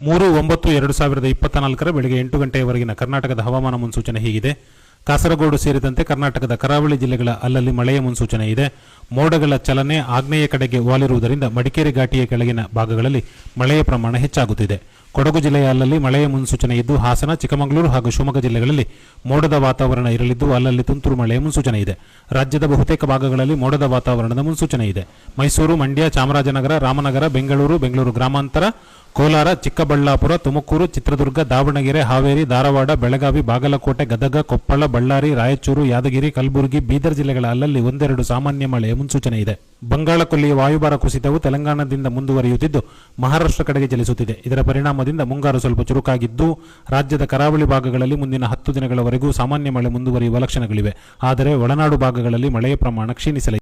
ಮೂರು, ಒಂಬತ್ತು, ಎರಡು ಸಾವಿರದ ಇಪ್ಪತ್ತ ನಾಲ್ಕರ ಬೆಳಗ್ಗೆ ಎಂಟು ಗಂಟೆಯವರೆಗಿನ ಕರ್ನಾಟಕದ ಹವಾಮಾನ ಮುನ್ಸೂಚನೆ ಹೀಗಿದೆ. ಕಾಸರಗೋಡು ಸೇರಿದಂತೆ ಕರ್ನಾಟಕದ ಕರಾವಳಿ ಜಿಲ್ಲೆಗಳ ಅಲ್ಲಲ್ಲಿ ಮಳೆಯ ಮುನ್ಸೂಚನೆ ಇದೆ. ಮೋಡಗಳ ಚಲನೆ ಆಗ್ನೇಯ ಕಡೆಗೆ ವಾಲಿರುವುದರಿಂದ ಮಡಿಕೇರಿ ಘಾಟಿಯ ಕೆಳಗಿನ ಭಾಗಗಳಲ್ಲಿ ಮಳೆಯ ಪ್ರಮಾಣ ಹೆಚ್ಚಾಗುತ್ತಿದೆ. ಕೊಡಗು ಜಿಲ್ಲೆಯ ಅಲ್ಲಲ್ಲಿ ಮಳೆಯ ಮುನ್ಸೂಚನೆ ಇದ್ದು, ಹಾಸನ, ಚಿಕ್ಕಮಗಳೂರು ಹಾಗೂ ಶಿವಮೊಗ್ಗ ಜಿಲ್ಲೆಗಳಲ್ಲಿ ಮೋಡದ ವಾತಾವರಣ ಇರಲಿದ್ದು, ಅಲ್ಲಲ್ಲಿ ತುಂತುರು ಮಳೆಯ ಮುನ್ಸೂಚನೆ ಇದೆ. ರಾಜ್ಯದ ಬಹುತೇಕ ಭಾಗಗಳಲ್ಲಿ ಮೋಡದ ವಾತಾವರಣದ ಮುನ್ಸೂಚನೆ ಇದೆ. ಮೈಸೂರು, ಮಂಡ್ಯ, ಚಾಮರಾಜನಗರ, ರಾಮನಗರ, ಬೆಂಗಳೂರು ಬೆಂಗಳೂರು ಗ್ರಾಮಾಂತರ ಕೋಲಾರ, ಚಿಕ್ಕಬಳ್ಳಾಪುರ, ತುಮಕೂರು, ಚಿತ್ರದುರ್ಗ, ದಾವಣಗೆರೆ, ಹಾವೇರಿ, ಧಾರವಾಡ, ಬೆಳಗಾವಿ, ಬಾಗಲಕೋಟೆ, ಗದಗ, ಕೊಪ್ಪಳ, ಬಳ್ಳಾರಿ, ರಾಯಚೂರು, ಯಾದಗಿರಿ, ಕಲಬುರಗಿ, ಬೀದರ್ ಜಿಲ್ಲೆಗಳ ಅಲ್ಲಲ್ಲಿ ಒಂದೆರಡು ಸಾಮಾನ್ಯ ಮಳೆಯ ಮುನ್ಸೂಚನೆ ಇದೆ. ಬಂಗಾಳಕೊಲ್ಲಿಯ ವಾಯುಭಾರ ಕುಸಿತವು ತೆಲಂಗಾಣದಿಂದ ಮುಂದುವರಿಯುತ್ತಿದ್ದು, ಮಹಾರಾಷ್ಟ್ರ ಕಡೆಗೆ ಚಲಿಸುತ್ತಿದೆ. ಇದರ ಪರಿಣಾಮದಿಂದ ಮುಂಗಾರು ಸ್ವಲ್ಪ ಚುರುಕಾಗಿದ್ದು, ರಾಜ್ಯದ ಕರಾವಳಿ ಭಾಗಗಳಲ್ಲಿ ಮುಂದಿನ ಹತ್ತು ದಿನಗಳವರೆಗೂ ಸಾಮಾನ್ಯ ಮಳೆ ಮುಂದುವರಿಯುವ ಲಕ್ಷಣಗಳಿವೆ. ಆದರೆ ಒಳನಾಡು ಭಾಗಗಳಲ್ಲಿ ಮಳೆಯ ಪ್ರಮಾಣ ಕ್ಷೀಣಿಸಲಿದೆ